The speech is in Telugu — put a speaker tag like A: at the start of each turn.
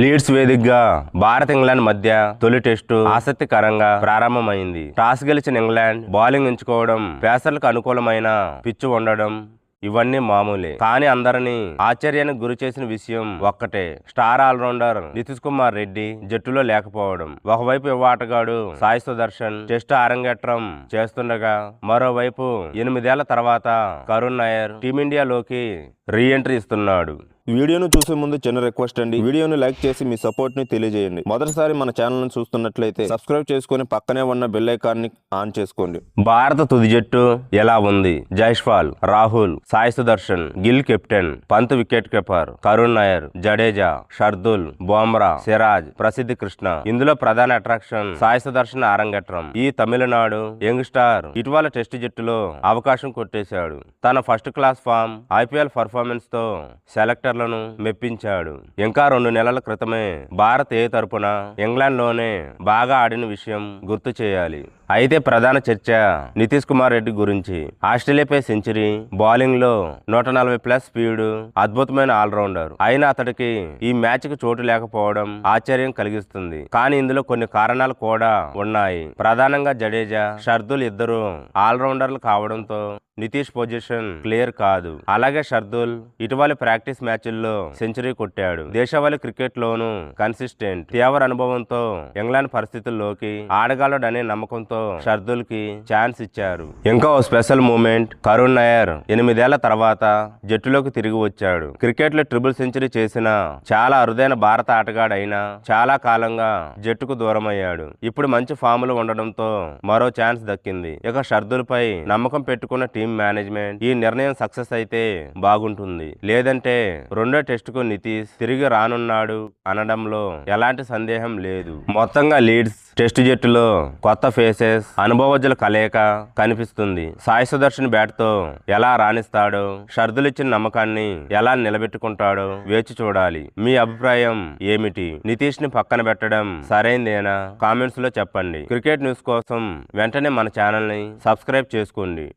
A: లీడ్స్ వేదికగా భారత్ ఇంగ్లాండ్ మధ్య తొలి టెస్టు ఆసక్తికరంగా ప్రారంభమైంది. టాస్ గెలిచిన ఇంగ్లాండ్ బౌలింగ్ ఎంచుకోవడం పేసర్లకు అనుకూలమైన పిచ్చు ఉండడం ఇవన్నీ మామూలే. కానీ అందరినీ ఆశ్చర్యానికి గురి చేసిన విషయం ఒక్కటే. స్టార్ ఆల్రౌండర్ నితీష్ కుమార్ రెడ్డి జట్టులో లేకపోవడం. ఒకవైపు యువ ఆటగాడు సాయి సుదర్శన్ టెస్ట్ అరంగేట్రం చేస్తుండగా మరోవైపు ఎనిమిదేళ్ళ తర్వాత కరుణ్ నాయర్ టీమిండియాలోకి రీ ఎంట్రీ ఇస్తున్నాడు.
B: వీడియోను చూసే ముందు చిన్న రిక్వెస్ట్ అండి. వీడియోను లైక్ చేసి మీ సపోర్ట్ని తెలియజేయండి. మొదటిసారి మన ఛానల్ను చూస్తున్నట్లయితే సబ్స్క్రైబ్ చేసుకొని పక్కనే ఉన్న బెల్ని ఆన్ చేసుకోండి.
A: భారత తుది జట్టు ఎలా ఉంది? Jaiswal Rahul Sai Sudharsan Gill captain Pant wicket keeper Karun Nair Jadeja Shardul Bumrah Siraj Prasidh Krishna. ఇందులో ప్రధాన అట్రాక్షన్ సాయి సుదర్శన్ ఆరంగట్రం ఈ తమిళనాడు యంగ్ స్టార్ ఇటీవల టెస్ట్ జట్టులో అవకాశం కొట్టేశాడు. తన first class form IPL performance తో సెలెక్టర్లను మెప్పించాడు. ఇంకా రెండు నెలల క్రితమే భారత్ ఏ తరపున ఇంగ్లాండ్లోనే బాగా ఆడిన విషయం గుర్తు చేయాలి. అయితే ప్రధాన చర్చ నితీష్ కుమార్ రెడ్డి గురించి. ఆస్ట్రేలియాపై సెంచరీ బౌలింగ్లో నూట నలభై ప్లస్ స్పీడ్ అద్భుతమైన ఆల్రౌండర్. అయినా అతడికి ఈ మ్యాచ్కు చోటు లేకపోవడం ఆశ్చర్యం కలిగిస్తుంది. కానీ ఇందులో కొన్ని కారణాలు కూడా ఉన్నాయి. ప్రధానంగా జడేజా షర్దుల్ ఇద్దరు ఆల్రౌండర్లు కావడంతో నితీష్ పొజిషన్ క్లియర్ కాదు. అలాగే షర్దుల్ ఇటీవలి ప్రాక్టీస్ మ్యాచ్ల్లో సెంచరీ కొట్టాడు. దేశవాళి క్రికెట్ లోను కన్సిస్టెంట్ తీవ్ర అనుభవంతో ఇంగ్లాండ్ పరిస్థితుల్లోకి ఆడగలడనే నమ్మకంతో షర్దుల్కి ఛాన్స్ ఇచ్చారు. ఇంకా ఓ స్పెషల్ మూమెంట్ కరుణ్ నాయర్ ఎనిమిదేళ్ళ తర్వాత జట్టులోకి తిరిగి వచ్చాడు. క్రికెట్లో ట్రిపుల్ సెంచరీ చేసిన చాలా అరుదైన భారత ఆటగాడు అయినా చాలా కాలంగా జట్టుకు దూరమయ్యాడు. ఇప్పుడు మంచి ఫామ్లో ఉండడంతో మరో ఛాన్స్ దక్కింది. ఇక షర్దుల్ పై నమ్మకం పెట్టుకున్న టీం మేనేజ్మెంట్ ఈ నిర్ణయం సక్సెస్ అయితే బాగుంటుంది. లేదంటే రెండో టెస్ట్కు నితీష్ తిరిగి రానున్నాడు అనడంలో ఎలాంటి సందేహం లేదు. మొత్తంగా లీడ్స్ టెస్ట్ జట్టులో కొత్త ఫేసెస్ అనుభవజ్జుల కలయిక కనిపిస్తుంది. సాయి సుదర్శన్ బ్యాట్తో ఎలా రాణిస్తాడో షర్దులిచ్చిన నమ్మకాన్ని ఎలా నిలబెట్టుకుంటాడో వేచి చూడాలి. మీ అభిప్రాయం ఏమిటి? నితీష్ని పక్కన పెట్టడం సరైందేనా? కామెంట్స్లో చెప్పండి. క్రికెట్ న్యూస్ కోసం వెంటనే మన ఛానల్ని సబ్స్క్రైబ్ చేసుకోండి.